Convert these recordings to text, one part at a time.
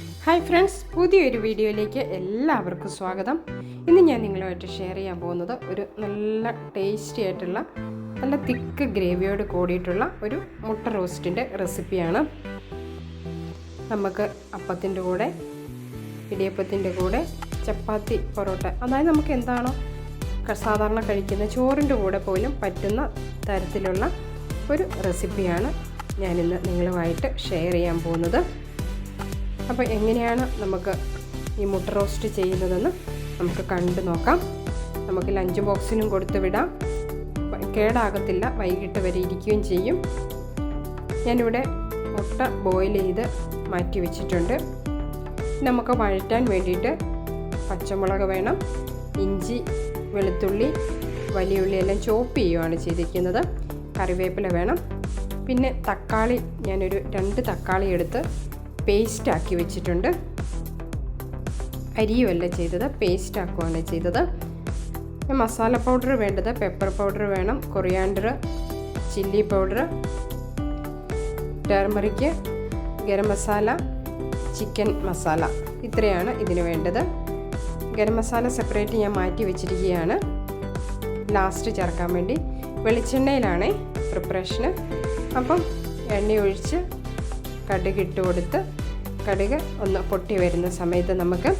Hi friends പുതിയൊരു വീഡിയോയിലേക്ക് എല്ലാവർക്കും സ്വാഗതം. ഇന്ന് ഞാൻ നിങ്ങളുമായിട്ട് ഷെയർ ചെയ്യാൻ പോകുന്നത് ഒരു നല്ല ടേസ്റ്റി ആയിട്ടുള്ള നല്ല തിക്ക് ഗ്രേവിയോട് കൂടിയിട്ടുള്ള ഒരു മുട്ട റോസ്റ്റിന്റെ റെസിപ്പിയാണ് നമുക്ക് അപ്പത്തിന്റെ കൂടെ ഇടിയപ്പത്തിന്റെ കൂടെ ചപ്പാത്തി പൊറോട്ട അതായത് നമുക്ക് എന്താണോ സാധാരണ കഴിക്കുന്ന ചോറിന്റെ കൂടെ പോലും പറ്റുന്ന തരത്തിലുള്ള ഒരു റെസിപ്പിയാണ് ഞാനിന്ന് നിങ്ങളുമായിട്ട് ഷെയർ ചെയ്യാൻ പോകുന്നത്. അപ്പോൾ എങ്ങനെയാണ് നമുക്ക് ഈ മുട്ട റോസ്റ്റ് ചെയ്യുന്നതെന്ന് നമുക്ക് കണ്ടു നോക്കാം. നമുക്ക് ലഞ്ച് ബോക്സിനും കൊടുത്തു വിടാം. കേടാകത്തില്ല വൈകിട്ട് വരെ ഇരിക്കുകയും ചെയ്യും. ഞാനിവിടെ മുട്ട ബോയിൽ ചെയ്ത് മാറ്റി വെച്ചിട്ടുണ്ട്. നമുക്ക് വഴറ്റാൻ വേണ്ടിയിട്ട് പച്ചമുളക് വേണം ഇഞ്ചി വെളുത്തുള്ളി വലിയ ഉള്ളി എല്ലാം ചോപ്പ് ചെയ്യുകയാണ് ചെയ്തിരിക്കുന്നത്. കറിവേപ്പില വേണം. പിന്നെ തക്കാളി ഞാനൊരു രണ്ട് തക്കാളി എടുത്ത് പേസ്റ്റ് ആക്കി വെച്ചിട്ടുണ്ട്. അരിയുമല്ല ചെയ്തത് പേസ്റ്റ് ആക്കുകയാണ് ചെയ്തത് മസാല പൗഡർ വേണ്ടത് പെപ്പർ പൗഡർ വേണം coriander chilli powder turmeric garam masala chicken masala. ഇത്രയാണ് ഇതിന് വേണ്ടത്. ഗരം മസാല സെപ്പറേറ്റ് ഞാൻ മാറ്റി വെച്ചിരിക്കുകയാണ്. ലാസ്റ്റ് ചേർക്കാൻ വേണ്ടി വെളിച്ചെണ്ണയിലാണ് പ്രിപ്പറേഷന്. അപ്പം എണ്ണ ഒഴിച്ച് കടുക് ഇട്ട് കൊടുത്ത് കടുക് ഒന്ന് പൊട്ടി വരുന്ന സമയത്ത് നമുക്ക്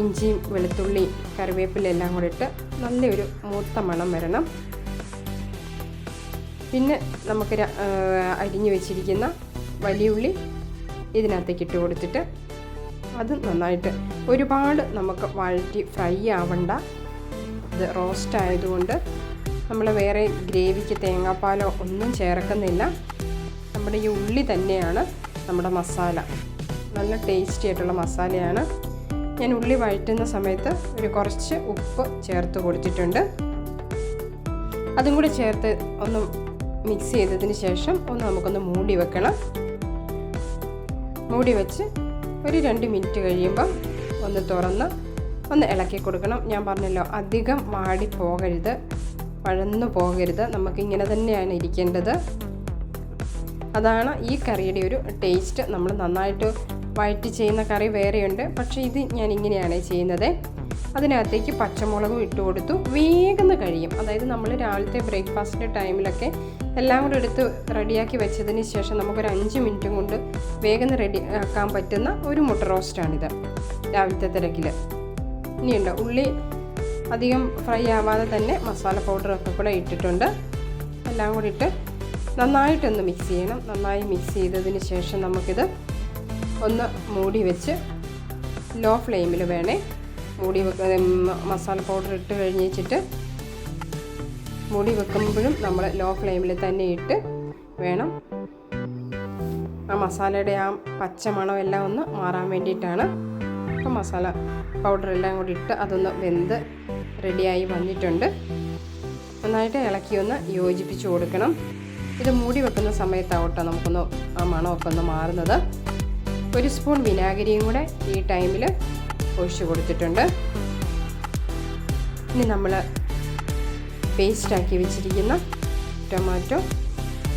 ഇഞ്ചിയും വെളുത്തുള്ളി കറിവേപ്പില എല്ലാം കൂടെ ഇട്ട് നല്ലൊരു മൂത്ത മണം വരണം. പിന്നെ നമുക്ക് അരിഞ്ഞു വെച്ചിരിക്കുന്ന വലിയ ഉള്ളി ഇതിനകത്തേക്ക് ഇട്ട് കൊടുത്തിട്ട് അത് നന്നായിട്ട് ഒരുപാട് നമുക്ക് വഴറ്റി ഫ്രൈ ആവണ്ട. ഇത് റോസ്റ്റ് ആയതുകൊണ്ട് നമ്മൾ വേറെ ഗ്രേവിക്ക് തേങ്ങാപ്പാലോ ഒന്നും ചേർക്കുന്നില്ല. നമ്മുടെ ഈ ഉള്ളി തന്നെയാണ് നമ്മുടെ മസാല. നല്ല ടേസ്റ്റി ആയിട്ടുള്ള മസാലയാണ്. ഞാൻ ഉള്ളി വഴറ്റുന്ന സമയത്ത് ഒരു കുറച്ച് ഉപ്പ് ചേർത്ത് കൊടുത്തിട്ടുണ്ട്. അതും കൂടി ചേർത്ത് ഒന്ന് മിക്സ് ചെയ്തതിന് ശേഷം ഒന്ന് നമുക്കൊന്ന് മൂടി വെക്കണം. മൂടി വെച്ച് ഒരു രണ്ട് മിനിറ്റ് കഴിയുമ്പം ഒന്ന് തുറന്ന് ഒന്ന് ഇളക്കി കൊടുക്കണം. ഞാൻ പറഞ്ഞല്ലോ അധികം വാടി പോകരുത്. വഴന്നു പോകരുത്. നമുക്കിങ്ങനെ തന്നെയാണ് ഇരിക്കേണ്ടത്. അതാണ് ഈ കറിയുടെ ഒരു ടേസ്റ്റ്. നമ്മൾ നന്നായിട്ട് വഴറ്റി ചെയ്യുന്ന കറി വേറെയുണ്ട്. പക്ഷേ ഇത് ഞാൻ ഇങ്ങനെയാണ് ചെയ്യുന്നത്. അതിനകത്തേക്ക് പച്ചമുളകും ഇട്ട് കൊടുത്തു. വേഗം കഴിയും. അതായത് നമ്മൾ രാവിലത്തെ ബ്രേക്ക്ഫാസ്റ്റിന്റെ ടൈമിലൊക്കെ എല്ലാം കൂടെ എടുത്ത് റെഡിയാക്കി വെച്ചതിന് ശേഷം നമുക്കൊരു അഞ്ച് മിനിറ്റും കൊണ്ട് വേഗം റെഡി ആക്കാൻ പറ്റുന്ന ഒരു മുട്ട റോസ്റ്റാണിത് രാവിലത്തെ തിരക്കിൽ. ഇനിയുണ്ട് ഉള്ളി അധികം ഫ്രൈ ആവാതെ തന്നെ മസാല പൗഡറൊക്കെ കൂടെ ഇട്ടിട്ടുണ്ട്. എല്ലാം കൂടി ഇട്ട് നന്നായിട്ടൊന്ന് മിക്സ് ചെയ്യണം. നന്നായി മിക്സ് ചെയ്തതിന് ശേഷം നമുക്കിത് ഒന്ന് മൂടി വെച്ച് ലോ ഫ്ലെയിമിൽ വേണേ മൂടി വെക്ക മസാല പൗഡർ ഇട്ട് കഴിഞ്ഞിട്ട് മൂടി വെക്കുമ്പോഴും നമ്മൾ ലോ ഫ്ലെയിമിൽ തന്നെ ഇട്ട് വേണം. ആ മസാലയുടെ ആ പച്ച മണമെല്ലാം ഒന്ന് മാറാൻ വേണ്ടിയിട്ടാണ് അപ്പം മസാല പൗഡർ എല്ലാം കൂടി ഇട്ട് അതൊന്ന് വെന്ത് റെഡിയായി വന്നിട്ടുണ്ട്. നന്നായിട്ട് ഇളക്കി ഒന്ന് യോജിപ്പിച്ച് കൊടുക്കണം. ഇത് മൂടി വെക്കുന്ന സമയത്താവട്ടെ നമുക്കൊന്ന് ആ മണമൊക്കെ ഒന്ന് മാറുന്നത്. ഒരു സ്പൂൺ വിനാഗിരിയും കൂടെ ഈ ടൈമിൽ ഒഴിച്ചു കൊടുത്തിട്ടുണ്ട്. ഇനി നമ്മൾ പേസ്റ്റാക്കി വെച്ചിരിക്കുന്ന ടൊമാറ്റോ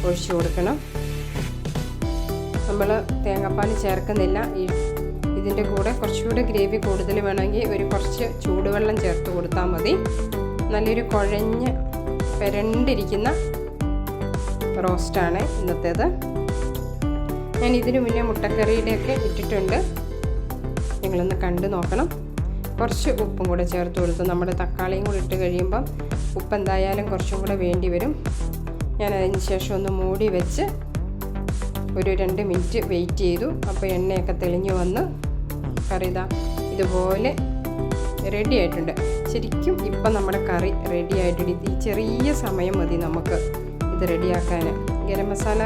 ഒഴിച്ചു കൊടുക്കണം. നമ്മൾ തേങ്ങാപ്പാൽ ചേർക്കുന്നില്ല. ഈ ഇതിന്റെ കൂടെ കുറച്ചുകൂടെ ഗ്രേവി കൂടുതൽ വേണമെങ്കിൽ ഒരു കുറച്ച് ചൂടുവെള്ളം ചേർത്ത് കൊടുത്താൽ മതി. നല്ലൊരു കുഴഞ്ഞ് പെരണ്ടിരിക്കുന്ന റോസ്റ്റാണ് ഇന്നത്തേത്. ഞാൻ ഇതിനു മുന്നേ മുട്ടക്കറിയുടെയൊക്കെ ഇട്ടിട്ടുണ്ട്. നിങ്ങളൊന്ന് കണ്ടു നോക്കണം. കുറച്ച് ഉപ്പും കൂടെ ചേർത്ത് കൊടുത്തു നമ്മുടെ തക്കാളിയും കൂടെ ഇട്ട് കഴിയുമ്പം ഉപ്പ് എന്തായാലും കുറച്ചും കൂടെ വേണ്ടി വരും. ഞാൻ അതിന് ശേഷം ഒന്ന് മൂടി വെച്ച് ഒരു രണ്ട് മിനിറ്റ് വെയിറ്റ് ചെയ്തു. അപ്പോൾ എണ്ണയൊക്കെ തെളിഞ്ഞു വന്ന് കറി ഇതാ ഇതുപോലെ റെഡി ആയിട്ടുണ്ട്. ശരിക്കും ഇപ്പം നമ്മുടെ കറി റെഡി ആയിട്ടുണ്ട്. ഈ ചെറിയ സമയം മതി നമുക്ക്. ഇത് റെഡിയാക്കാൻ. ഗരം മസാല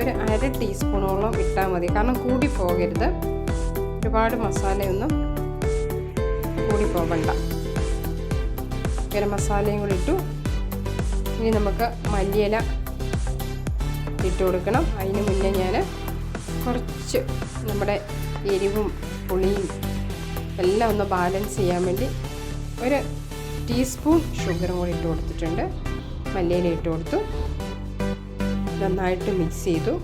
ഒരു അര ടീസ്പൂണോളം ഇട്ടാൽ മതി. കാരണം കൂടി പോകരുത്. ഒരുപാട് മസാലയൊന്നും കൂടി പോകണ്ട. ഗരം മസാലയും കൂടി ഇട്ടു. ഇനി നമുക്ക് മല്ലിയില ഇട്ട് കൊടുക്കണം. അതിന് മുന്നേ ഞാൻ കുറച്ച് നമ്മുടെ എരിവും പുളിയും എല്ലാം ഒന്ന് ബാലൻസ് ചെയ്യാൻ വേണ്ടി ഒരു ടീസ്പൂൺ ഷുഗറും കൂടി ഇട്ട് കൊടുത്തിട്ടുണ്ട്. മല്ലിയില ഇട്ട് കൊടുത്തു. നന്നായിട്ട് മിക്സ് ചെയ്തു.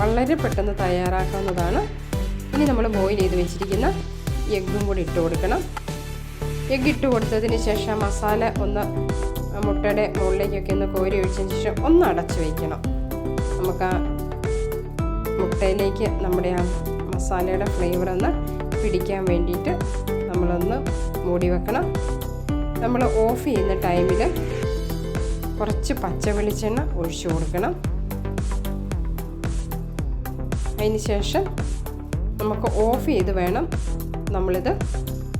വളരെ പെട്ടെന്ന് തയ്യാറാക്കാവുന്നതാണ്. ഇനി നമ്മൾ ബോയിൽ ചെയ്ത് വെച്ചിരിക്കുന്ന എഗ്ഗും കൂടി ഇട്ട് കൊടുക്കണം. എഗ്ഗ് ഇട്ട് കൊടുത്തതിന് ശേഷം മസാല ഒന്ന് മുട്ടയുടെ മുകളിലേക്കൊക്കെ ഒന്ന് കോരി ഒഴിച്ചതിന് ശേഷം ഒന്ന് അടച്ച് വയ്ക്കണം നമുക്ക് ആ മുട്ടയിലേക്ക് നമ്മുടെ ആ മസാലയുടെ ഫ്ലേവർ ഒന്ന് പിടിക്കാൻ വേണ്ടിയിട്ട് നമ്മളൊന്ന് മൂടി വെക്കണം. നമ്മൾ ഓഫ് ചെയ്യുന്ന ടൈമിൽ കുറച്ച് പച്ച വെളിച്ചെണ്ണ ഒഴിച്ചു കൊടുക്കണം. അതിന് ശേഷം നമുക്ക് ഓഫ് ചെയ്ത് വേണം നമ്മളിത്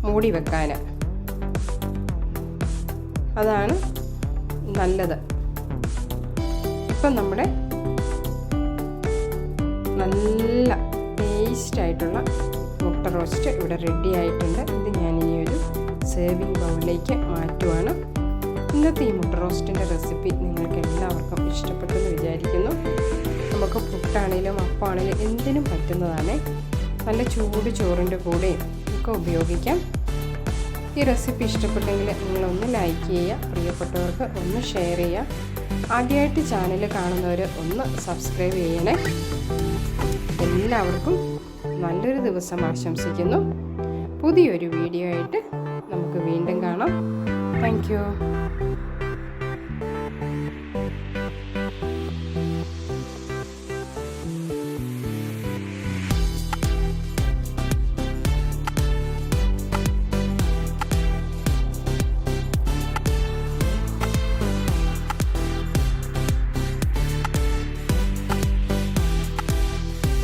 മൂടി വെക്കാൻ അതാണ് നല്ലത്. ഇപ്പം നമ്മുടെ നല്ല ടേസ്റ്റ് ആയിട്ടുള്ള മുട്ട റോസ്റ്റ് ഇവിടെ റെഡി ആയിട്ടുണ്ട്. ഇത് ഞാൻ ഈ ഒരു സേവിങ് ബൗളിലേക്ക് മാറ്റുവാണ്. ഇന്നത്തെ ഈ മുട്ട റോസ്റ്റിന്റെ റെസിപ്പി നിങ്ങൾക്ക് എല്ലാവർക്കും ഇഷ്ടപ്പെട്ടെന്ന് വിചാരിക്കുന്നു. നമുക്ക് പുട്ടാണേലും അപ്പാണേലും എന്തിനും പറ്റുന്നതാണ്. നല്ല ചൂട് ചോറിന്റെ കൂടെ ഒക്കെ ഉപയോഗിക്കാം. ഈ റെസിപ്പി ഇഷ്ടപ്പെട്ടെങ്കിൽ നിങ്ങളൊന്ന് ലൈക്ക് ചെയ്യുക പ്രിയപ്പെട്ടവർക്ക് ഒന്ന് ഷെയർ ചെയ്യുക. ആദ്യമായിട്ട് ചാനൽ കാണുന്നവർ ഒന്ന് സബ്സ്ക്രൈബ് ചെയ്യണേ. എല്ലാവർക്കും നല്ലൊരു ദിവസം ആശംസിക്കുന്നു. പുതിയൊരു വീഡിയോ ആയിട്ട് നമുക്ക് വീണ്ടും കാണാം. Thank